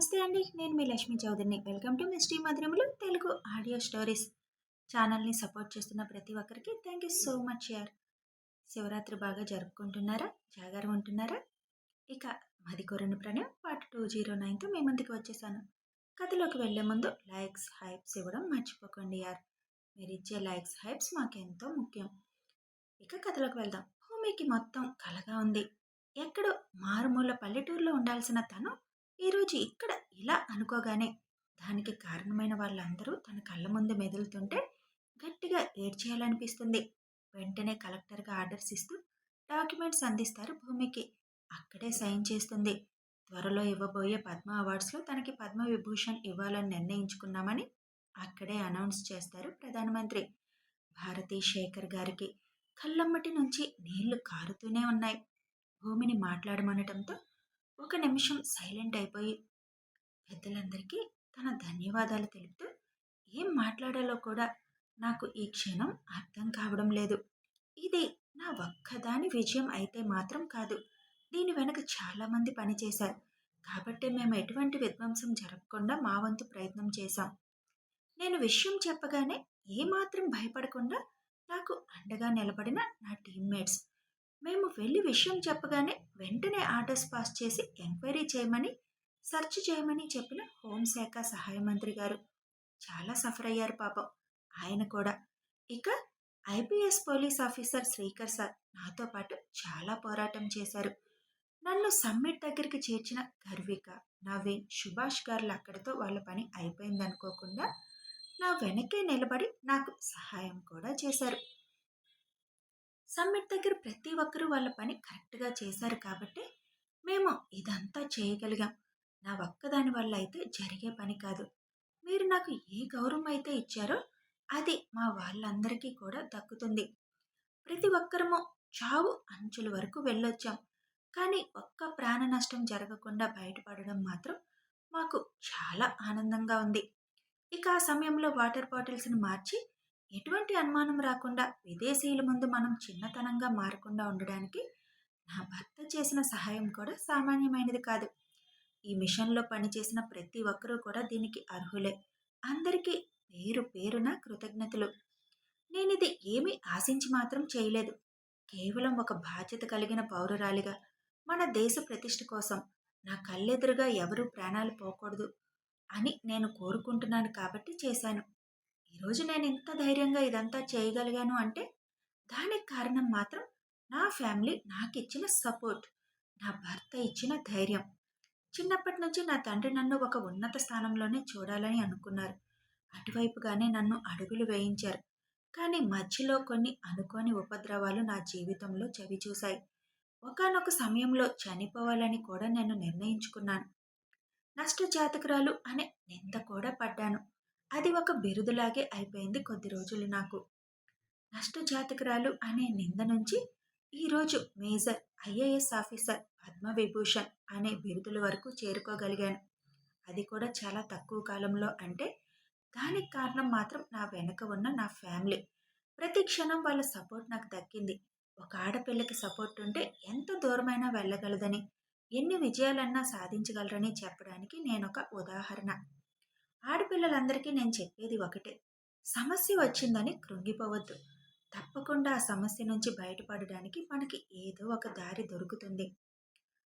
నమస్తే అండి. నేను మీ లక్ష్మీ చౌదరిని. వెల్కమ్ టు మిస్టీ మధురములు తెలుగు ఆడియో స్టోరీస్. ఛానల్ని సపోర్ట్ చేస్తున్న ప్రతి ఒక్కరికి థ్యాంక్ యూ సో మచ్ యార్. శివరాత్రి బాగా జరుపుకుంటున్నారా? జాగారం ఉంటున్నారా? ఇక మది కొరని ప్రణయం పార్ట్ టూ జీరో నైన్తో మీ ముందుకు వచ్చేసాను. కథలోకి వెళ్ళే ముందు లైక్స్ హైప్స్ ఇవ్వడం మర్చిపోకండి యార్. మీరు ఇచ్చే లైక్స్ హైప్స్ మాకెంతో ముఖ్యం. ఇక కథలోకి వెళ్దాం. భూమికి మొత్తం కలగా ఉంది. ఎక్కడో మారుమూల పల్లెటూరులో ఉండాల్సిన తను ఈరోజు ఇక్కడ ఇలా అనుకోగానే దానికి కారణమైన వాళ్ళందరూ తన కళ్ళ ముందు మెదులుతుంటే గట్టిగా ఏడ్చేయాలనిపిస్తుంది. వెంటనే కలెక్టర్గా ఆర్డర్స్ ఇస్తూ డాక్యుమెంట్స్ అందిస్తారు భూమికి. అక్కడే సైన్ చేస్తుంది. త్వరలో ఇవ్వబోయే పద్మ అవార్డ్స్లో తనకి పద్మ విభూషణ్ ఇవ్వాలని నిర్ణయించుకున్నామని అక్కడే అనౌన్స్ చేస్తారు ప్రధానమంత్రి. భారతీ శేఖర్ గారికి కళ్ళమ్మటి నుంచి నీళ్ళు కారుతూనే ఉన్నాయి. భూమిని మాట్లాడమనటంతో ఒక నిమిషం సైలెంట్ అయిపోయి పెద్దలందరికీ తన ధన్యవాదాలు తెలుపుతూ ఏం మాట్లాడాలో కూడా నాకు ఈ క్షణం అర్థం కావడం లేదు. ఇది నా ఒక్కదాని విజయం అయితే మాత్రం కాదు. దీని వెనక చాలామంది పనిచేశారు కాబట్టి మేము ఎటువంటి విధ్వంసం జరగకుండా మా వంతు ప్రయత్నం చేశాం. నేను విషయం చెప్పగానే ఏమాత్రం భయపడకుండా నాకు అండగా నిలబడిన నా టీమ్మేట్స్ మేము వెళ్ళి విషయం చెప్పగానే వెంటనే ఆర్డర్స్ పాస్ చేసి ఎంక్వైరీ చేయమని సెర్చ్ చేయమని చెప్పిన హోంశాఖ సహాయ మంత్రి గారు. చాలా సఫర్ అయ్యారు పాపం. ఆయన కూడా. ఇక IPS police officer Srikar sir నాతో పాటు చాలా పోరాటం చేశారు. నన్ను సమ్మిట్ దగ్గరికి చేర్చిన గర్విక నవీన్ సుభాష్ గారులు అక్కడితో వాళ్ళ పని అయిపోయిందనుకోకుండా నా వెనకే నిలబడి నాకు సహాయం కూడా చేశారు. సమ్మిట్ దగ్గర ప్రతి ఒక్కరూ వాళ్ళ పని కరెక్ట్గా చేశారు కాబట్టి మేము ఇదంతా చేయగలిగాం. నా ఒక్కదాని వల్ల అయితే జరిగే పని కాదు. మీరు నాకు ఏ గౌరవం అయితే ఇచ్చారో అది మా వాళ్ళందరికీ కూడా దక్కుతుంది. ప్రతి ఒక్కరము చావు అంచుల వరకు వెళ్ళొచ్చాం. కానీ ఒక్క ప్రాణ నష్టం జరగకుండా బయటపడడం మాత్రం మాకు చాలా ఆనందంగా ఉంది. ఇక ఆ సమయంలో వాటర్ బాటిల్స్ని మార్చి ఎటువంటి అనుమానం రాకుండా విదేశీయుల ముందు మనం చిన్నతనంగా మారకుండా ఉండడానికి నా భర్త చేసిన సహాయం కూడా సామాన్యమైనది కాదు. ఈ మిషన్లో పనిచేసిన ప్రతి ఒక్కరూ కూడా దీనికి అర్హులే. అందరికీ పేరు పేరున కృతజ్ఞతలు. నేను ఇది ఏమీ ఆశించి మాత్రం చేయలేదు. కేవలం ఒక బాధ్యత కలిగిన పౌరురాలిగా మన దేశ ప్రతిష్ట కోసం నా కళ్ళెదురుగా ఎవరూ ప్రాణాలు పోకూడదు అని నేను కోరుకుంటున్నాను కాబట్టి చేశాను. ఈరోజు నేను ఇంత ధైర్యంగా ఇదంతా చేయగలిగాను అంటే దానికి కారణం మాత్రం నా ఫ్యామిలీ నాకు ఇచ్చిన సపోర్ట్ నా భర్త ఇచ్చిన ధైర్యం. చిన్నప్పటి నుంచి నా తండ్రి నన్ను ఒక ఉన్నత స్థానంలోనే చూడాలని అనుకున్నారు. అటువైపుగానే నన్ను అడుగులు వేయించారు. కానీ మధ్యలో కొన్ని అనుకోని ఉపద్రవాలు నా జీవితంలో చవి చూశాయి ఒకనొక సమయంలో చనిపోవాలని కూడా నేను నిర్ణయించుకున్నాను. నష్టజాతకురాలు అనే నింద కూడా పడ్డాను. అది ఒక బిరుదులాగే అయిపోయింది కొద్ది రోజులు నాకు. నష్టజాతకురాలు అనే నింద నుంచి ఈరోజు మేజర్ ఐఏఎస్ ఆఫీసర్ పద్మవిభూషణ్ అనే బిరుదుల వరకు చేరుకోగలిగాను. అది కూడా చాలా తక్కువ కాలంలో అంటే దానికి కారణం మాత్రం నా వెనక ఉన్న నా ఫ్యామిలీ. ప్రతి క్షణం వాళ్ళ సపోర్ట్ నాకు దక్కింది. ఒక ఆడపిల్లకి సపోర్ట్ ఉంటే ఎంత దూరమైనా వెళ్ళగలదని ఎన్ని విజయాలన్నా సాధించగలరని చెప్పడానికి నేను ఒక ఉదాహరణ. ఆడపిల్లలందరికీ నేను చెప్పేది ఒకటే. సమస్య వచ్చిందని కృంగిపోవద్దు. తప్పకుండా ఆ సమస్య నుంచి బయటపడడానికి మనకి ఏదో ఒక దారి దొరుకుతుంది.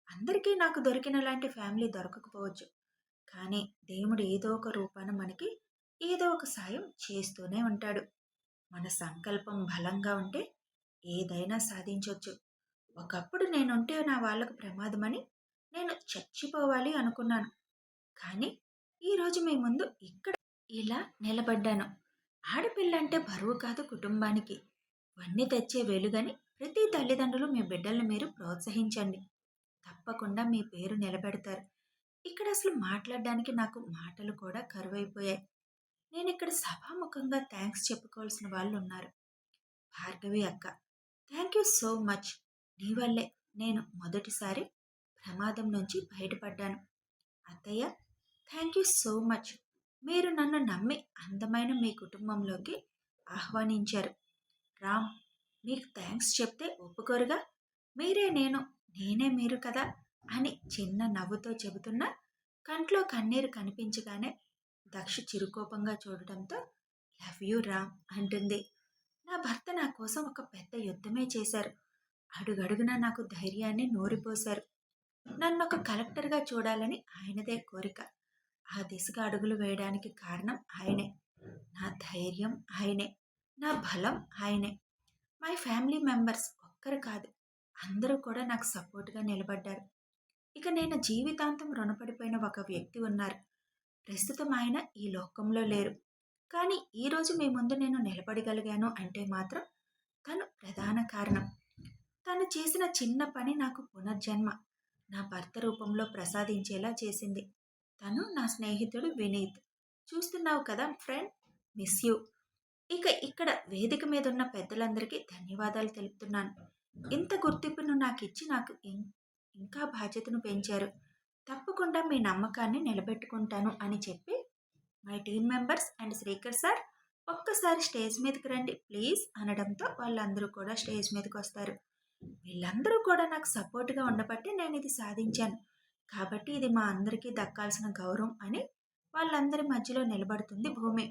అందరికీ నాకు దొరికిన లాంటి ఫ్యామిలీ దొరకకపోవచ్చు. కానీ దేవుడు ఏదో ఒక రూపాన మనకి ఏదో ఒక సాయం చేస్తూనే ఉంటాడు. మన సంకల్పం బలంగా ఉంటే ఏదైనా సాధించవచ్చు ఒకప్పుడు నేనుంటే నా వాళ్ళకు ప్రమాదమని నేను చచ్చిపోవాలి అనుకున్నాను. కానీ ఈరోజు మీ ముందు ఇక్కడ ఇలా నిలబడ్డాను. ఆడపిల్ల అంటే బరువు కాదు కుటుంబానికి. ఇవన్నీ తెచ్చే వెలుగని ప్రతి తల్లిదండ్రులు మీ బిడ్డలను మీరు ప్రోత్సహించండి. తప్పకుండా మీ పేరు నిలబెడతారు. ఇక్కడ అసలు మాట్లాడడానికి నాకు మాటలు కూడా కరువైపోయాయి. నేను ఇక్కడ సభాముఖంగా థ్యాంక్స్ చెప్పుకోవాల్సిన వాళ్ళు ఉన్నారు. భార్గవి అక్క థ్యాంక్ యూ సో మచ్. నీ వల్లే నేను మొదటిసారి ప్రమాదం నుంచి బయటపడ్డాను. అత్తయ్య థ్యాంక్ యూ సో మచ్. మీరు నన్ను నమ్మి అందమైన మీ కుటుంబంలోకి ఆహ్వానించారు. రామ్ మీకు థ్యాంక్స్ చెప్తే ఒప్పుకోరుగా. మీరే నేను నేనే మీరు కదా అని చిన్న నవ్వుతో చెబుతున్న కంట్లో కన్నీరు కనిపించగానే దక్ష చిరుకోపంగా చూడటంతో లవ్ యూ రామ్ అంటుంది. నా భర్త నా కోసం ఒక పెద్ద యుద్ధమే చేశారు. అడుగడుగునా నాకు ధైర్యాన్ని నోరిపోశారు. నన్ను ఒక కలెక్టర్గా చూడాలని ఆయనదే కోరిక. ఆ దిశగా అడుగులు వేయడానికి కారణం ఆయనే. నా ధైర్యం ఆయనే. నా బలం ఆయనే. మై ఫ్యామిలీ మెంబర్స్ ఒక్కరు కాదు. అందరూ కూడా నాకు సపోర్ట్గా నిలబడ్డారు. ఇక నేను జీవితాంతం రుణపడిపోయిన ఒక వ్యక్తి ఉన్నారు. ప్రస్తుతం ఆయన ఈ లోకంలో లేరు. కానీ ఈరోజు మీ ముందు నేను నిలబడగలిగాను అంటే మాత్రం తను ప్రధాన కారణం. తను చేసిన చిన్న పని నాకు పునర్జన్మ. నా భర్త రూపంలో ప్రసాదించేలా చేసింది. తను నా స్నేహితుడు వినీత్. చూస్తున్నావు కదా ఫ్రెండ్ మిస్ యూ. ఇక ఇక్కడ వేదిక మీద ఉన్న పెద్దలందరికీ ధన్యవాదాలు తెలుపుతున్నాను. ఇంత గుర్తింపును నాకు ఇచ్చి నాకు ఇంకా బాధ్యతను పెంచారు. తప్పకుండా మీ నమ్మకాన్ని నిలబెట్టుకుంటాను అని చెప్పి my team members and Srikar sir ఒక్కసారి స్టేజ్ మీదకి రండి ప్లీజ్ అనడంతో వాళ్ళందరూ కూడా స్టేజ్ మీదకి వస్తారు వీళ్ళందరూ కూడా నాకు సపోర్ట్గా ఉండబట్టి నేను ఇది సాధించాను. కాబట్టి ఇది మా అందరికీ దక్కాల్సిన గౌరవం అని వాళ్ళందరి మధ్యలో నిలబడుతుంది భూమి.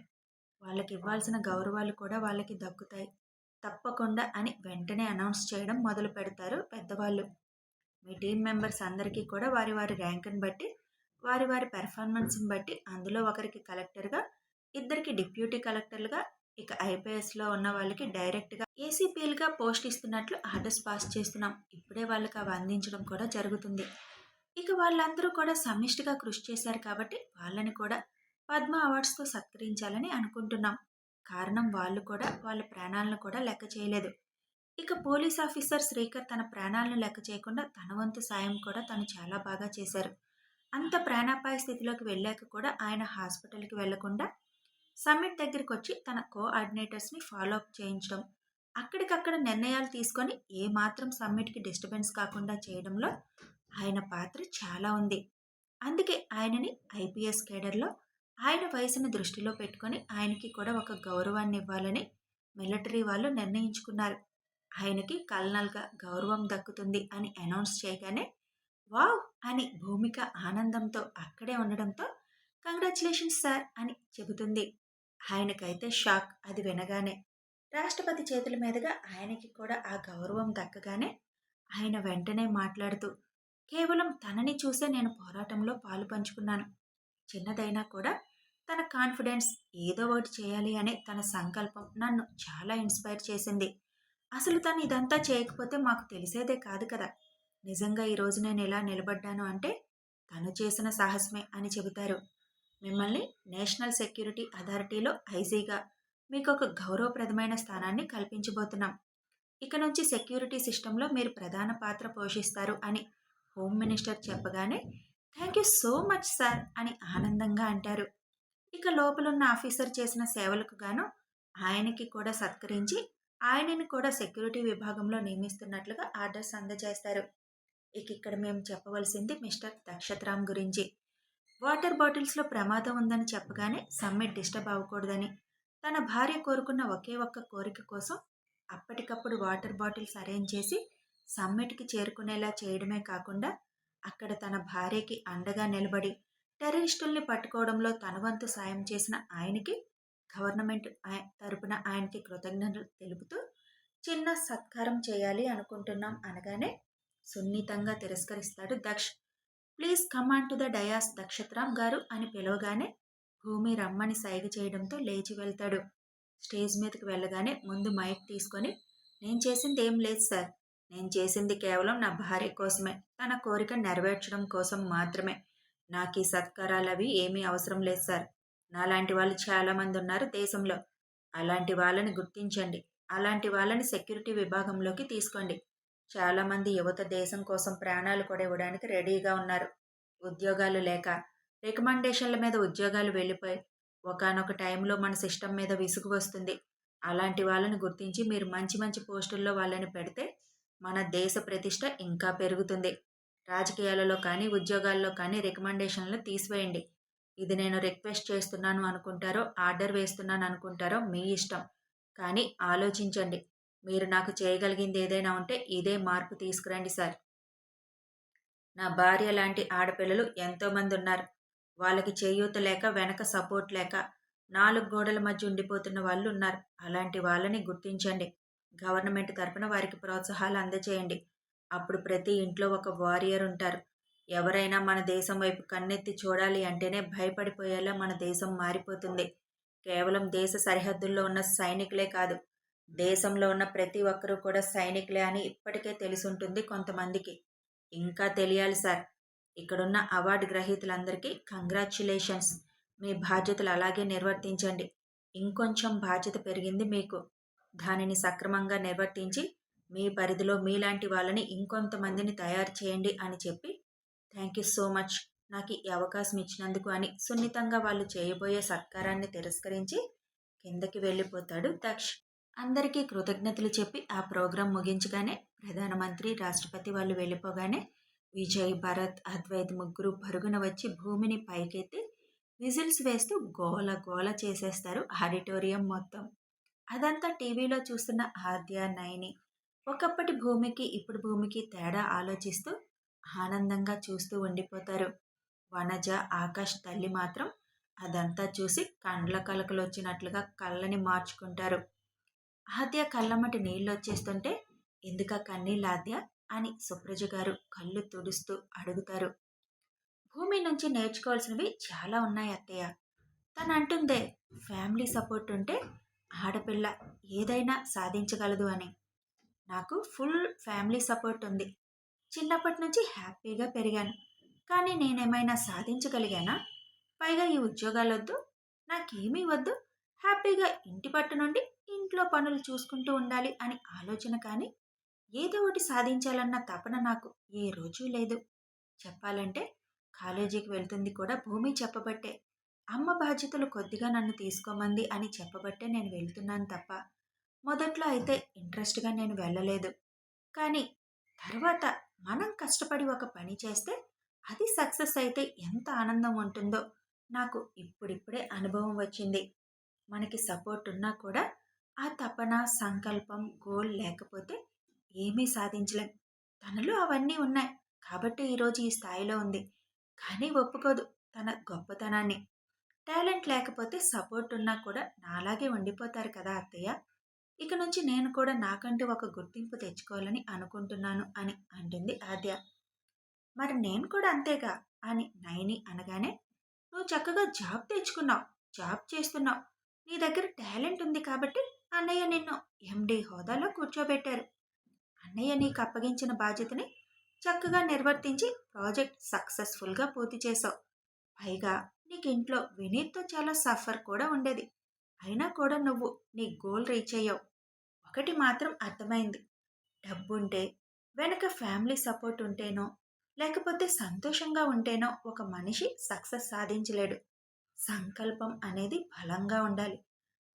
వాళ్ళకి ఇవ్వాల్సిన గౌరవాలు కూడా వాళ్ళకి దక్కుతాయి. తప్పకుండా అని వెంటనే అనౌన్స్ చేయడం మొదలు పెడతారు పెద్దవాళ్ళు. మీ టీం మెంబర్స్ అందరికీ కూడా వారి వారి ర్యాంకుని బట్టి వారి వారి పెర్ఫార్మెన్స్ని బట్టి అందులో ఒకరికి కలెక్టర్గా ఇద్దరికి డిప్యూటీ కలెక్టర్లుగా ఇక ఐపీఎస్లో ఉన్న వాళ్ళకి డైరెక్ట్గా ఏసీపీలుగా పోస్ట్ ఇస్తున్నట్లు ఆర్డర్స్ పాస్ చేస్తున్నాం. ఇప్పుడే వాళ్ళకి అవి అందించడం కూడా జరుగుతుంది. ఇక వాళ్ళందరూ కూడా సమిష్టిగా కృషి చేశారు కాబట్టి వాళ్ళని కూడా పద్మ అవార్డ్స్తో సత్కరించాలని అనుకుంటున్నాం. కారణం వాళ్ళు కూడా వాళ్ళ ప్రాణాలను కూడా లెక్క చేయలేదు. ఇక పోలీస్ ఆఫీసర్ శ్రీకర్ తన ప్రాణాలను లెక్క చేయకుండా తన వంతు సాయం కూడా తను చాలా బాగా చేశారు. అంత ప్రాణాపాయ స్థితిలోకి వెళ్ళాక కూడా ఆయన హాస్పిటల్కి వెళ్ళకుండా సమ్మిట్ దగ్గరికి వచ్చి తన కోఆర్డినేటర్స్ని ఫాలో అప్ చేయించడం అక్కడికక్కడ నిర్ణయాలు తీసుకొని ఏ మాత్రం సమ్మిట్కి డిస్టర్బెన్స్ కాకుండా చేయడంలో ఆయన పాత్ర చాలా ఉంది. అందుకే ఆయనని ఐపీఎస్ కేడర్లో ఆయన వయసును దృష్టిలో పెట్టుకొని ఆయనకి కూడా ఒక గౌరవాన్ని ఇవ్వాలని మిలిటరీ వాళ్ళు నిర్ణయించుకున్నారు. ఆయనకి కల్నల్గా గౌరవం దక్కుతుంది అని అనౌన్స్ చేయగానే వావ్! అని భూమిక ఆనందంతో అక్కడే ఉండడంతో కంగ్రాచులేషన్స్ సార్! అని చెబుతుంది. ఆయనకైతే షాక్ అది వినగానే రాష్ట్రపతి చేతుల మీదుగా ఆయనకి కూడా ఆ గౌరవం దక్కగానే ఆయన వెంటనే మాట్లాడుతూ కేవలం తనని చూసే నేను పోరాటంలో పాలు పంచుకున్నాను. చిన్నదైనా కూడా తన కాన్ఫిడెన్స్ ఏదో ఒకటి చేయాలి అనే తన సంకల్పం నన్ను చాలా ఇన్స్పైర్ చేసింది. అసలు తను ఇదంతా చేయకపోతే మాకు తెలిసేదే కాదు కదా. నిజంగా ఈరోజు నేను ఎలా నిలబడ్డాను అంటే తను చేసిన సాహసమే అని చెబుతారు. మిమ్మల్ని నేషనల్ సెక్యూరిటీ అథారిటీలో ఐజీగా మీకు ఒక గౌరవప్రదమైన స్థానాన్ని కల్పించబోతున్నాం. ఇక నుంచి సెక్యూరిటీ సిస్టంలో మీరు ప్రధాన పాత్ర పోషిస్తారు అని హోమ్ మినిస్టర్ చెప్పగానే thank you so much sir అని ఆనందంగా అంటారు. ఇక లోపలున్న ఆఫీసర్ చేసిన సేవలకు గాను ఆయనకి కూడా సత్కరించి ఆయనని కూడా సెక్యూరిటీ విభాగంలో నియమిస్తున్నట్లుగా ఆర్డర్స్ అందజేస్తారు. ఇక ఇక్కడ మేము చెప్పవలసింది మిస్టర్ దక్షత్రామ్ గురించి. వాటర్ బాటిల్స్లో ప్రమాదం ఉందని చెప్పగానే సమ్మిట్ డిస్టర్బ్ అవ్వకూడదని తన భార్య కోరుకున్న ఒకే ఒక్క కోరిక కోసం అప్పటికప్పుడు వాటర్ బాటిల్స్ అరేంజ్ చేసి సమ్మిట్కి చేరుకునేలా చేయడమే కాకుండా అక్కడ తన భార్యకి అండగా నిలబడి టెర్రరిస్టుల్ని పట్టుకోవడంలో తనవంతు సాయం చేసిన ఆయనకి గవర్నమెంట్ తరపున ఆయనకి కృతజ్ఞతలు తెలుపుతూ చిన్న సత్కారం చేయాలి అనుకుంటున్నాం అనగానే సున్నితంగా తిరస్కరిస్తాడు Daksh. Please come and to the dais దక్షత్రామ్ గారు అని పిలవగానే భూమి రమ్మని సైగ చేయడంతో లేచి వెళ్తాడు. స్టేజ్ మీదకి వెళ్ళగానే ముందు మైక్ తీసుకొని నేను చేసింది ఏం లేదు సార్. నేను చేసింది కేవలం నా భార్య కోసమే. తన కోరిక నెరవేర్చడం కోసం మాత్రమే. నాకు ఈ సత్కారాలు అవి ఏమీ అవసరం లేదు సార్. నాలాంటి వాళ్ళు చాలామంది ఉన్నారు దేశంలో. అలాంటి వాళ్ళని గుర్తించండి. అలాంటి వాళ్ళని సెక్యూరిటీ విభాగంలోకి తీసుకోండి. చాలామంది యువత దేశం కోసం ప్రాణాలు కూడా ఇవ్వడానికి రెడీగా ఉన్నారు. ఉద్యోగాలు లేక. రికమెండేషన్ల మీద ఉద్యోగాలు వెళ్ళిపోయి ఒకనొక టైంలో మన సిస్టమ్ మీద విసుగు వస్తుంది. అలాంటి వాళ్ళని గుర్తించి మీరు మంచి మంచి పోస్టుల్లో వాళ్ళని పెడితే మన దేశ ప్రతిష్ట ఇంకా పెరుగుతుంది. రాజకీయాలలో కానీ ఉద్యోగాల్లో కానీ రికమెండేషన్లు తీసివేయండి. ఇది నేను రిక్వెస్ట్ చేస్తున్నాను అనుకుంటారో ఆర్డర్ వేస్తున్నాను అనుకుంటారో మీ ఇష్టం. కానీ ఆలోచించండి. మీరు నాకు చేయగలిగింది ఏదైనా ఉంటే ఇదే మార్పు తీసుకురండి సార్. నా భార్య లాంటి ఆడపిల్లలు ఎంతోమంది ఉన్నారు. వాళ్ళకి చేయూత లేక వెనక సపోర్ట్ లేక నాలుగు గోడల మధ్య ఉండిపోతున్న వాళ్ళు ఉన్నారు. అలాంటి వాళ్ళని గుర్తించండి. గవర్నమెంట్ తరపున వారికి ప్రోత్సాహాలు అందజేయండి. అప్పుడు ప్రతి ఇంట్లో ఒక వారియర్ ఉంటారు. ఎవరైనా మన దేశం వైపు కన్నెత్తి చూడాలి అంటేనే భయపడిపోయేలా మన దేశం మారిపోతుంది. కేవలం దేశ సరిహద్దుల్లో ఉన్న సైనికులే కాదు దేశంలో ఉన్న ప్రతి ఒక్కరూ కూడా సైనికులే అని ఇప్పటికే తెలుసుంటుంది కొంతమందికి. ఇంకా తెలియాలి సార్ ఇక్కడున్న అవార్డు గ్రహీతలందరికీ కంగ్రాచ్యులేషన్స్ మీ బాధ్యతలు అలాగే నిర్వర్తించండి. ఇంకొంచెం బాధ్యత పెరిగింది మీకు. దానిని సక్రమంగా నిర్వర్తించి మీ పరిధిలో మీలాంటి వాళ్ళని ఇంకొంతమందిని తయారు చేయండి అని చెప్పి థ్యాంక్ యూ సో మచ్. నాకు ఈ అవకాశం ఇచ్చినందుకు అని సున్నితంగా వాళ్ళు చేయబోయే సత్కారాన్ని తిరస్కరించి కిందకి వెళ్ళిపోతాడు దక్ష్. అందరికీ కృతజ్ఞతలు చెప్పి ఆ ప్రోగ్రాం ముగించగానే ప్రధానమంత్రి రాష్ట్రపతి వాళ్ళు వెళ్ళిపోగానే విజయ్ భరత్ అద్వైత్ ముగ్గురు పరుగున వచ్చి భూమిని పైకెత్తి విజిల్స్ వేస్తూ గోల గోల చేసేస్తారు ఆడిటోరియం మొత్తం. అదంతా టీవీలో చూస్తున్న ఆద్య నయని ఒకప్పటి భూమికి ఇప్పుడు భూమికి తేడా ఆలోచిస్తూ ఆనందంగా చూస్తూ ఉండిపోతారు. వనజ ఆకాష్ తల్లి మాత్రం అదంతా చూసి కండ్ల కలకలు వచ్చినట్లుగా కళ్ళని మార్చుకుంటారు. ఆద్య కళ్ళమటి నీళ్ళు వచ్చేస్తుంటే ఎందుక కన్నీళ్ళాద్య అని సుప్రజ గారు కళ్ళు తుడుస్తూ అడుగుతారు. భూమి నుంచి నేర్చుకోవాల్సినవి చాలా ఉన్నాయి అత్తయ్య. తను అంటుందే ఫ్యామిలీ సపోర్ట్ ఉంటే ఆడపిల్ల ఏదైనా సాధించగలదు అని. నాకు ఫుల్ ఫ్యామిలీ సపోర్ట్ ఉంది. చిన్నప్పటి నుంచి హ్యాపీగా పెరిగాను. కానీ నేనేమైనా సాధించగలిగానా? పైగా ఈ ఉద్యోగాలు వద్దు నాకేమీ వద్దు. హ్యాపీగా ఇంటి పట్టు నుండి ఇంట్లో పనులు చూసుకుంటూ ఉండాలి అని ఆలోచన కానీ ఏదో ఒకటి సాధించాలన్న తపన నాకు ఏ రోజు లేదు. చెప్పాలంటే కాలేజీకి వెళ్తుంది కూడా భూమి చెప్పబట్టే. అమ్మ బాధ్యతలు కొద్దిగా నన్ను తీసుకోమంది అని చెప్పబట్టే నేను వెళ్తున్నాను తప్ప మొదట్లో అయితే ఇంట్రెస్ట్గా నేను వెళ్ళలేదు. కానీ తర్వాత మనం కష్టపడి ఒక పని చేస్తే అది సక్సెస్ అయితే ఎంత ఆనందం ఉంటుందో నాకు ఇప్పుడిప్పుడే అనుభవం వచ్చింది. మనకి సపోర్ట్ ఉన్నా కూడా ఆ తపన సంకల్పం గోల్ లేకపోతే ఏమీ సాధించలేం. తనలో అవన్నీ ఉన్నాయి. కాబట్టి ఈరోజు ఈ స్థాయిలో ఉంది. కానీ ఒప్పుకోదు తన గొప్పతనాన్ని. టాలెంట్ లేకపోతే సపోర్ట్ ఉన్నా కూడా నాలాగే ఉండిపోతారు కదా అత్తయ్య. ఇక నుంచి నేను కూడా నాకంటూ ఒక గుర్తింపు తెచ్చుకోవాలని అనుకుంటున్నాను అని అంటుంది ఆద్య. మరి నేను కూడా అంతేగా? అని నయని అనగానే నువ్వు చక్కగా జాబ్ తెచ్చుకున్నావు జాబ్ చేస్తున్నావు. నీ దగ్గర టాలెంట్ ఉంది కాబట్టి అన్నయ్య నిన్ను ఎండి హోదాలో కూర్చోబెట్టారు. అన్నయ్య నీకు అప్పగించిన బాధ్యతని చక్కగా నిర్వర్తించి ప్రాజెక్ట్ సక్సెస్ఫుల్గా పూర్తి చేసావు పైగా నీకు ఇంట్లో వినీత్తో చాలా సఫర్ కూడా ఉండేది. అయినా కూడా నువ్వు నీ గోల్ రీచ్ అయ్యావు. ఒకటి మాత్రం అర్థమైంది. డబ్బుంటే వెనక ఫ్యామిలీ సపోర్ట్ ఉంటేనో లేకపోతే సంతోషంగా ఉంటేనో ఒక మనిషి సక్సెస్ సాధించలేడు. సంకల్పం అనేది బలంగా ఉండాలి.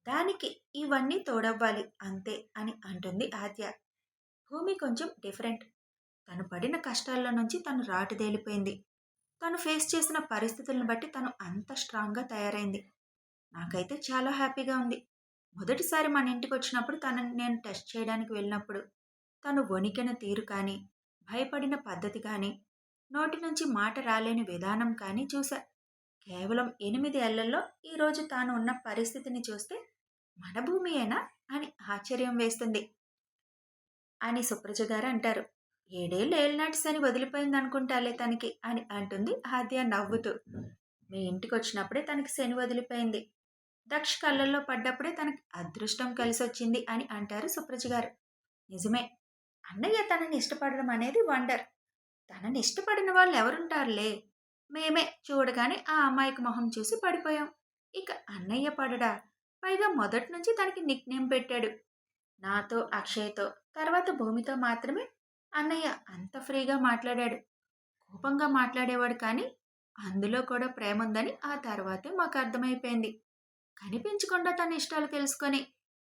దానికి ఇవన్నీ తోడవ్వాలి అంతే అని అంటుంది ఆద్య. భూమి కొంచెం డిఫరెంట్. తను పడిన కష్టాల్లో నుంచి తను రాటుదేలిపోయింది తను ఫేస్ చేసిన పరిస్థితులను బట్టి తను అంత స్ట్రాంగ్గా తయారైంది. నాకైతే చాలా హ్యాపీగా ఉంది. మొదటిసారి మన ఇంటికి వచ్చినప్పుడు తనని నేను టెస్ట్ చేయడానికి వెళ్ళినప్పుడు తను వణికిన తీరు కానీ భయపడిన పద్ధతి కానీ నోటి నుంచి మాట రాలేని విధానం కానీ చూశా. కేవలం ఎనిమిది ఏళ్ళలో ఈరోజు తాను ఉన్న పరిస్థితిని చూస్తే మన భూమియేనా అని ఆశ్చర్యం వేస్తుంది. అని సుప్రజ గారు అంటారు. ఏడేళ్ళు ఏళ్ళనాటి శని వదిలిపోయింది అనుకుంటాలే తనకి అని అంటుంది. ఆద్య నవ్వుతూ మీ ఇంటికి వచ్చినప్పుడే తనకి శని వదిలిపోయింది. దక్ష కళ్ళల్లో పడ్డప్పుడే తనకి అదృష్టం కలిసి వచ్చింది అని అంటారు సుప్రజ గారు. నిజమే. అన్నయ్య తనని ఇష్టపడడం అనేది వండర్. తనని ఇష్టపడిన వాళ్ళు ఎవరుంటారులే. మేమే చూడగానే ఆ అమ్మాయికి మొహం చూసి పడిపోయాం. ఇక అన్నయ్య పడడా? పైగా మొదటి నుంచి తనకి నిక్ నేమ్ పెట్టాడు. నాతో అక్షయ్తో తర్వాత భూమితో మాత్రమే అన్నయ్య అంత ఫ్రీగా మాట్లాడాడు. కోపంగా మాట్లాడేవాడు కానీ అందులో కూడా ప్రేమ ఉందని ఆ తర్వాతే మాకు అర్థమైపోయింది. కనిపించకుండా తన ఇష్టాలు తెలుసుకొని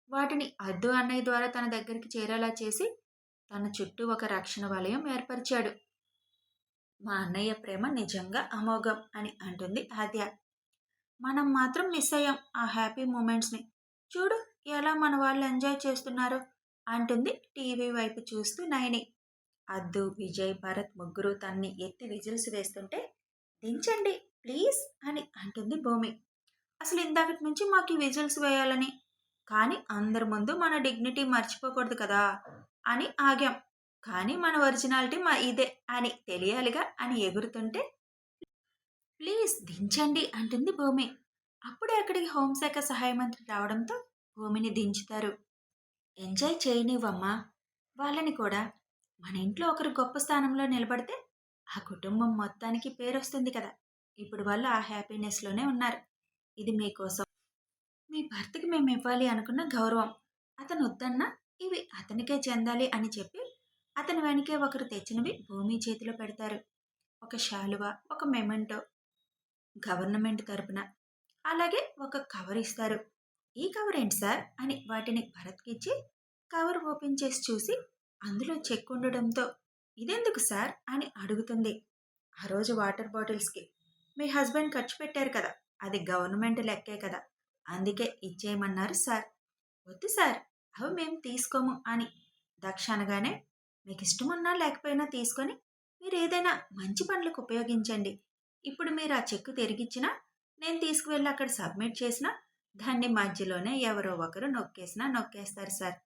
వాటిని అద్దు అన్నయ్య ద్వారా తన దగ్గరికి చేరేలా చేసి తన చుట్టూ ఒక రక్షణ వలయం ఏర్పరిచాడు. మా అన్నయ్య ప్రేమ నిజంగా అమోఘం అని అంటుంది ఆద్య. మనం మాత్రం మిస్ అయ్యాం ఆ హ్యాపీ మూమెంట్స్ని. చూడు ఎలా మన వాళ్ళు ఎంజాయ్ చేస్తున్నారో అంటుంది టీవీ వైపు చూస్తూ నయని. అద్దు విజయ్ భరత్ ముగ్గురు తన్ని ఎత్తి విజిల్స్ వేస్తుంటే దించండి ప్లీజ్ అని అంటుంది భూమి. అసలు ఇందాకటి నుంచి మాకు ఈ వేయాలని. కానీ అందరి ముందు మన డిగ్నిటీ మర్చిపోకూడదు కదా అని ఆగాం. కానీ మన ఒరిజినాలిటీ మా ఇదే అని తెలియాలిగా అని ఎగురుతుంటే ప్లీజ్ దించండి అంటుంది భూమి. అప్పుడే అక్కడికి హోంశాఖ సహాయ మంత్రి రావడంతో భూమిని దించుతారు. ఎంజాయ్ చేయనివ్వమ్మా వాళ్ళని కూడా మన ఇంట్లో ఒకరు గొప్ప స్థానంలో నిలబడితే ఆ కుటుంబం మొత్తానికి పేరు వస్తుంది కదా. ఇప్పుడు వాళ్ళు ఆ హ్యాపీనెస్లోనే ఉన్నారు. ఇది మీకోసం మీ భర్తకి మేము ఇవ్వాలి అనుకున్న గౌరవం. అతను వద్దన్నా ఇవి అతనికే చెందాలి అని చెప్పి అతని వెనకే ఒకరు తెచ్చినవి భూమి చేతిలో పెడతారు. ఒక శాలువ ఒక మెమెంటో గవర్నమెంట్ తరపున. అలాగే ఒక కవర్ ఇస్తారు. ఈ కవర్ ఏంటి సార్? అని వాటిని భరత్కి ఇచ్చి కవర్ ఓపెన్ చేసి చూసి అందులో చెక్ ఉండడంతో ఇదెందుకు సార్? అని అడుగుతుంది. ఆ రోజు వాటర్ బాటిల్స్కి మీ హస్బెండ్ ఖర్చు పెట్టారు కదా అది గవర్నమెంట్ లెక్కే కదా అందుకే ఇచ్చేయమన్నారు సార్. వద్దు సార్ అవి మేము తీసుకోము అని దక్ష అనగానే మీకు ఇష్టం ఉన్నా లేకపోయినా తీసుకొని మీరు ఏదైనా మంచి పనులకు ఉపయోగించండి. ఇప్పుడు మీరు ఆ చెక్కు తిరిగిచ్చినా నేను తీసుకువెళ్ళి అక్కడ సబ్మిట్ చేసినా దాన్ని మధ్యలోనే ఎవరో ఒకరు నొక్కేసినా నొక్కేస్తారు సార్.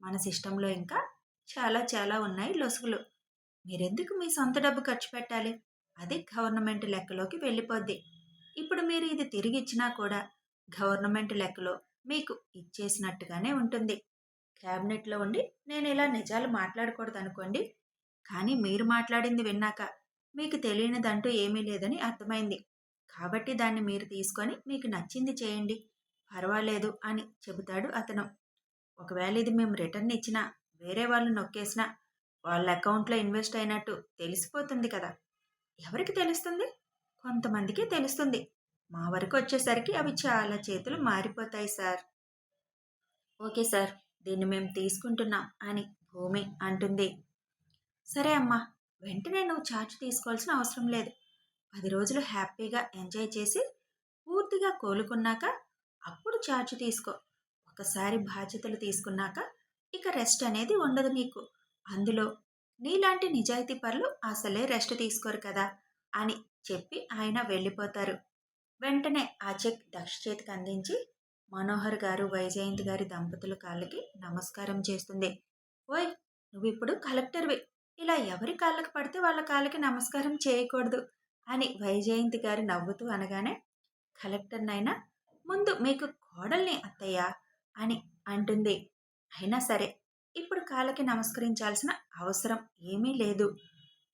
మన సిస్టంలో ఇంకా చాలా చాలా ఉన్నాయి లొసుగులు. మీరెందుకు మీ సొంత డబ్బు ఖర్చు పెట్టాలి? అది గవర్నమెంట్ లెక్కలోకి వెళ్ళిపోద్ది. ఇప్పుడు మీరు ఇది తిరిగి ఇచ్చినా కూడా గవర్నమెంట్ లెక్కలో మీకు ఇచ్చేసినట్టుగానే ఉంటుంది. క్యాబినెట్లో ఉండి నేను ఇలా నిజాలు మాట్లాడకూడదు అనుకోండి కానీ మీరు మాట్లాడింది విన్నాక మీకు తెలియనిదంటూ ఏమీ లేదని అర్థమైంది. కాబట్టి దాన్ని మీరు తీసుకొని మీకు నచ్చింది చేయండి. పర్వాలేదు అని చెబుతాడు అతను. ఒకవేళ ఇది మేము రిటర్న్ ఇచ్చినా వేరే వాళ్ళు నొక్కేసినా వాళ్ళ అకౌంట్లో ఇన్వెస్ట్ అయినట్టు తెలిసిపోతుంది కదా. ఎవరికి తెలుస్తుంది? కొంతమందికి తెలుస్తుంది. మా వరకు వచ్చేసరికి అవి చాలా చేతులు మారిపోతాయి సార్. ఓకే సార్ దీన్ని మేము తీసుకుంటున్నాం అని భూమి అంటుంది. సరే అమ్మా వెంటనే నువ్వు ఛార్జ్ తీసుకోవాల్సిన అవసరం లేదు. పది రోజులు హ్యాపీగా ఎంజాయ్ చేసి పూర్తిగా కోలుకున్నాక అప్పుడు ఛార్జ్ తీసుకో. ఒకసారి బాధ్యతలు తీసుకున్నాక ఇక రెస్ట్ అనేది ఉండదు నీకు. అందులో నీలాంటి నిజాయితీ పరులు అసలే రెస్ట్ తీసుకోరు కదా అని చెప్పి ఆయన వెళ్ళిపోతారు. వెంటనే ఆ చెక్ దక్ష చేతికి అందించి మనోహర్ గారు వైజయంతి గారి దంపతుల కాళ్ళకి నమస్కారం చేస్తుంది. ఓయ్ నువ్వు ఇప్పుడు కలెక్టర్వి ఇలా ఎవరి కాళ్ళకి పడితే వాళ్ళ కాళ్ళకి నమస్కారం చేయకూడదు అని వైజయంతి గారు నవ్వుతూ అనగానే కలెక్టర్నైనా ముందు మీకు కోడల్ని అత్తయ్య అని అంటుంది. అయినా సరే ఇప్పుడు కాళ్ళకి నమస్కరించాల్సిన అవసరం ఏమీ లేదు.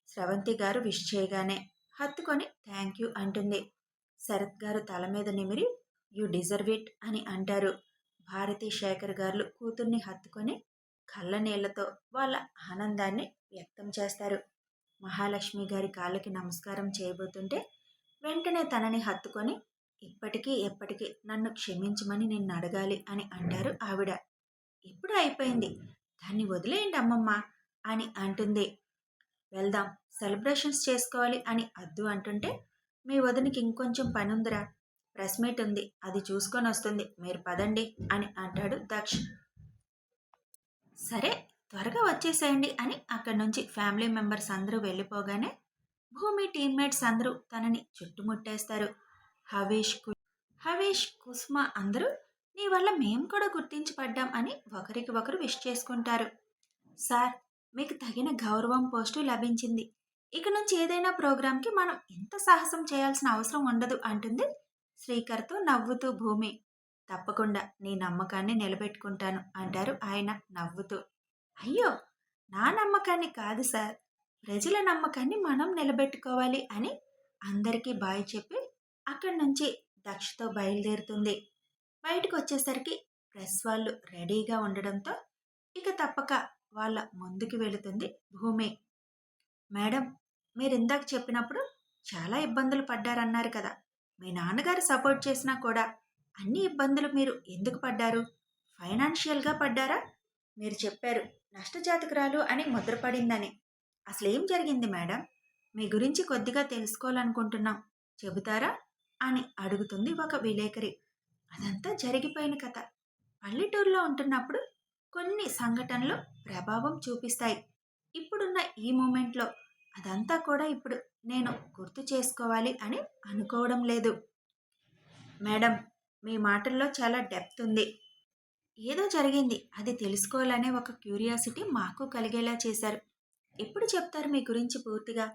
స్రవంతి గారు విష్ చేయగానే హత్తుకొని థ్యాంక్ యూ అంటుంది. శరత్ గారు తల మీద నిమిరి యు డిజర్వ్ ఇట్ అని అంటారు. భారతి శేఖర్ గారు కూతుర్ని హత్తుకొని కళ్ళ నీళ్ళతో వాళ్ళ ఆనందాన్ని వ్యక్తం చేస్తారు. మహాలక్ష్మి గారి కాళ్ళకి నమస్కారం చేయబోతుంటే వెంటనే తనని హత్తుకొని ఇప్పటికీ ఎప్పటికీ నన్ను క్షమించమని నిన్ను అడగాలి అని అంటారు ఆవిడ. ఇప్పుడు అయిపోయింది. దాన్ని వదిలేయండి అమ్మమ్మ అని అంటుంది. వెళ్దాం సెలబ్రేషన్స్ చేసుకోవాలి అని అద్దు అంటుంటే మీ వదినికి ఇంకొంచెం పని ఉందిరా ప్రెస్ మీట్ ఉంది అది చూసుకొని వస్తుంది మీరు పదండి అని అంటాడు దక్ష్. సరే త్వరగా వచ్చేసేయండి అని అక్కడి నుంచి ఫ్యామిలీ మెంబర్స్ అందరూ వెళ్ళిపోగానే భూమి టీమ్మేట్స్ అందరూ తనని చుట్టుముట్టేస్తారు. హవేష్కు హవేష్ కుస్మ అందరూ నీ వల్ల మేము కూడా గుర్తించబడ్డాం అని ఒకరికి ఒకరు విష్ చేసుకుంటారు. సార్ మీకు తగిన గౌరవం పోస్టు లభించింది. ఇక నుంచి ఏదైనా ప్రోగ్రాంకి మనం ఎంత సాహసం చేయాల్సిన అవసరం ఉండదు అంటుంది శ్రీకర్తో నవ్వుతూ భూమి. తప్పకుండా నీ నమ్మకాన్ని నిలబెట్టుకుంటాను అంటారు ఆయన నవ్వుతూ. అయ్యో నా నమ్మకాన్ని కాదు సార్. ప్రజల నమ్మకాన్ని మనం నిలబెట్టుకోవాలి అని అందరికీ బాయ్ చెప్పి అక్కడి నుంచి దక్షతో బయలుదేరుతుంది. బయటకు వచ్చేసరికి ప్రెస్ వాళ్ళు రెడీగా ఉండడంతో ఇక తప్పక వాళ్ళ ముందుకు వెళుతుంది భూమి. మేడం మీరు ఇందాక చెప్పినప్పుడు చాలా ఇబ్బందులు పడ్డారన్నారు కదా మీ నాన్నగారు సపోర్ట్ చేసినా కూడా అన్ని ఇబ్బందులు మీరు ఎందుకు పడ్డారు? ఫైనాన్షియల్గా పడ్డారా? మీరు చెప్పారు నష్టజాతకురాలు అని ముద్రపడిందని. అసలు ఏం జరిగింది మేడం? మీ గురించి కొద్దిగా తెలుసుకోవాలనుకుంటున్నాం చెబుతారా? అని అడుగుతుంది ఒక విలేకరి. అదంతా జరిగిపోయిన కథ. పల్లెటూరులో ఉంటున్నప్పుడు కొన్ని సంఘటనలు ప్రభావం చూపిస్తాయి. ఇప్పుడున్న ఈ మూమెంట్లో అదంతా కూడా ఇప్పుడు నేను గుర్తు చేసుకోవాలి అని అనుకోవడం లేదు. మేడం మీ మాటల్లో చాలా డెప్త్ ఉంది. ఏదో జరిగింది అది తెలుసుకోవాలనే ఒక క్యూరియాసిటీ మాకు కలిగేలా చేశారు. ఎప్పుడు చెప్తారు మీ గురించి పూర్తిగా?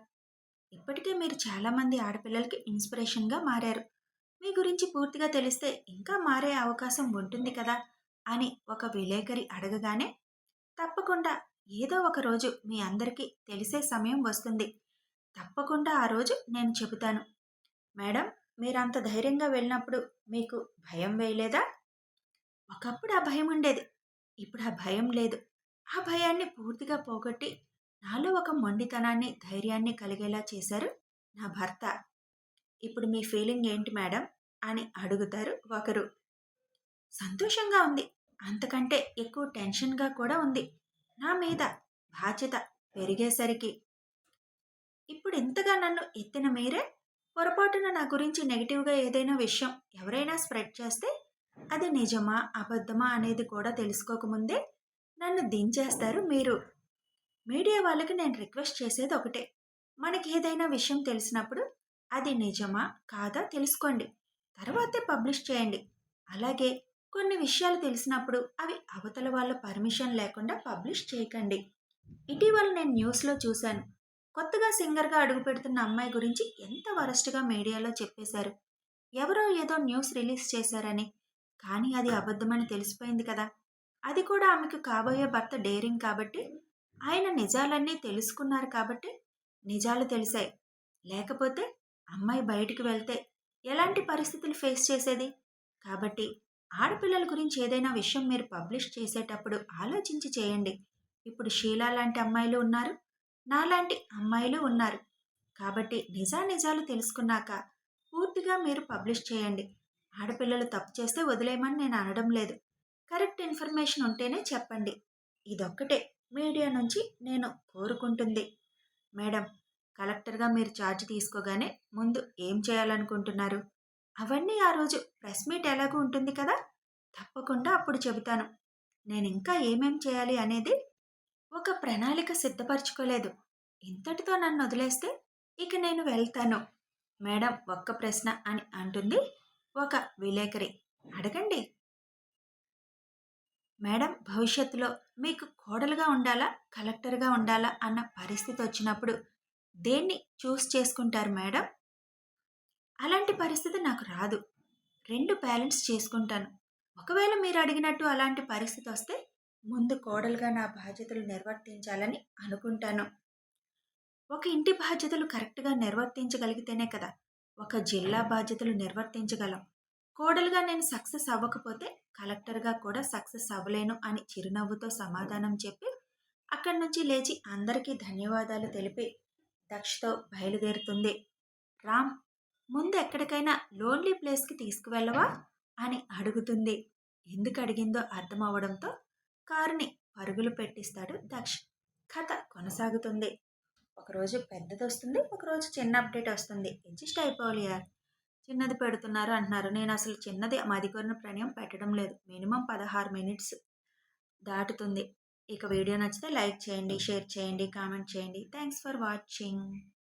ఇప్పటికే మీరు చాలామంది ఆడపిల్లలకి ఇన్స్పిరేషన్గా మారారు. మీ గురించి పూర్తిగా తెలిస్తే ఇంకా మారే అవకాశం ఉంటుంది కదా? అని ఒక విలేకరి అడగగానే తప్పకుండా ఏదో ఒక రోజు మీ అందరికీ తెలిసే సమయం వస్తుంది. తప్పకుండా ఆ రోజు నేను చెబుతాను. మేడం మీరంత ధైర్యంగా వెళ్ళినప్పుడు మీకు భయం వేయలేదా? ఒకప్పుడు ఆ భయం ఉండేది. ఇప్పుడు ఆ భయం లేదు. ఆ భయాన్ని పూర్తిగా పోగొట్టి నాలో ఒక మొండితనాన్ని ధైర్యాన్ని కలిగేలా చేశారు నా భర్త. ఇప్పుడు మీ ఫీలింగ్ ఏంటి మేడం? అని అడుగుతారు ఒకరు. సంతోషంగా ఉంది. అంతకంటే ఎక్కువ టెన్షన్గా కూడా ఉంది. నా మీద బాధ్యత పెరిగేసరికి. ఇప్పుడు ఇంతగా నన్ను ఎత్తిన మీరే పొరపాటున నా గురించి నెగిటివ్గా ఏదైనా విషయం ఎవరైనా స్ప్రెడ్ చేస్తే అది నిజమా అబద్ధమా అనేది కూడా తెలుసుకోకముందే నన్ను దించేస్తారు మీరు. మీడియా వాళ్ళకి నేను రిక్వెస్ట్ చేసేది ఒకటే. మనకి ఏదైనా విషయం తెలిసినప్పుడు అది నిజమా? కాదా? తెలుసుకోండి. తర్వాతే పబ్లిష్ చేయండి. అలాగే కొన్ని విషయాలు తెలిసినప్పుడు అవి అవతల వాళ్ళ పర్మిషన్ లేకుండా పబ్లిష్ చేయకండి. ఇటీవల నేను న్యూస్లో చూశాను. కొత్తగా సింగర్గా అడుగు పెడుతున్న అమ్మాయి గురించి ఎంత వరస్ట్గా మీడియాలో చెప్పేశారు. ఎవరో ఏదో న్యూస్ రిలీజ్ చేశారని. కానీ అది అబద్ధమని తెలిసిపోయింది కదా. అది కూడా ఆమెకు కాబోయే భర్త డేరింగ్ కాబట్టి ఆయన నిజాలన్నీ తెలుసుకున్నారు కాబట్టి నిజాలు తెలిసాయి. లేకపోతే అమ్మాయి బయటికి వెళ్తే ఎలాంటి పరిస్థితులు ఫేస్ చేసేది? కాబట్టి ఆడపిల్లల గురించి ఏదైనా విషయం మీరు పబ్లిష్ చేసేటప్పుడు ఆలోచించి చేయండి. ఇప్పుడు షీలా లాంటి అమ్మాయిలు ఉన్నారు. నాలాంటి అమ్మాయిలు ఉన్నారు. కాబట్టి నిజానిజాలు తెలుసుకున్నాక పూర్తిగా మీరు పబ్లిష్ చేయండి. ఆడపిల్లలు తప్పు చేస్తే వదిలేయమని నేను అనడం లేదు. కరెక్ట్ ఇన్ఫర్మేషన్ ఉంటేనే చెప్పండి. ఇదొక్కటే మీడియా నుంచి నేను కోరుకుంటుంది. మేడం కలెక్టర్గా మీరు ఛార్జ్ తీసుకోగానే ముందు ఏం చేయాలనుకుంటున్నారు? అవన్నీ ఆ రోజు ప్రెస్ మీట్ ఎలాగూ ఉంటుంది కదా? తప్పకుండా అప్పుడు చెబుతాను. నేను ఇంకా ఏమేం చేయాలి అనేది ఒక ప్రణాళిక సిద్ధపరచుకోలేదు. ఇంతటితో నన్ను వదిలేస్తే ఇక నేను వెళ్తాను. మేడం ఒక్క ప్రశ్న అని అంటుంది ఒక విలేకరి. అడగండి. మేడం భవిష్యత్తులో మీకు కోడలుగా ఉండాలా? కలెక్టర్గా ఉండాలా? అన్న పరిస్థితి వచ్చినప్పుడు దేన్ని చూస్ చేసుకుంటారు మేడం? అలాంటి పరిస్థితి నాకు రాదు. రెండు బ్యాలెన్స్ చేసుకుంటాను. ఒకవేళ మీరు అడిగినట్టు అలాంటి పరిస్థితి వస్తే ముందు కోడలుగా నా బాధ్యతలు నిర్వర్తించాలని అనుకుంటాను. ఒక ఇంటి బాధ్యతలు కరెక్ట్గా నిర్వర్తించగలిగితేనే కదా ఒక జిల్లా బాధ్యతలు నిర్వర్తించగలం. కోడలుగా నేను సక్సెస్ అవ్వకపోతే కలెక్టర్గా కూడా సక్సెస్ అవ్వలేను అని చిరునవ్వుతో సమాధానం చెప్పి అక్కడి నుంచి లేచి అందరికీ ధన్యవాదాలు తెలిపి దక్షతో బయలుదేరుతుంది. రామ్ ముందు ఎక్కడికైనా లోన్లీ ప్లేస్కి తీసుకువెళ్ళవా? అని అడుగుతుంది. ఎందుకు అడిగిందో అర్థం అవడంతో కారుని పరుగులు పెట్టిస్తాడు దక్ష్. కథ కొనసాగుతుంది. ఒకరోజు పెద్దది వస్తుంది ఒకరోజు చిన్న అప్డేట్ వస్తుంది. అడ్జస్ట్ అయిపోవాలి యార్. చిన్నది పెడుతున్నారు అంటున్నారు. నేను అసలు చిన్నది మదికొరిన ప్రణయం పెట్టడం లేదు. మినిమం పదహారు మినిట్స్ దాటుతుంది. ఇక వీడియో నచ్చితే లైక్ చేయండి షేర్ చేయండి కామెంట్ చేయండి. Thanks for watching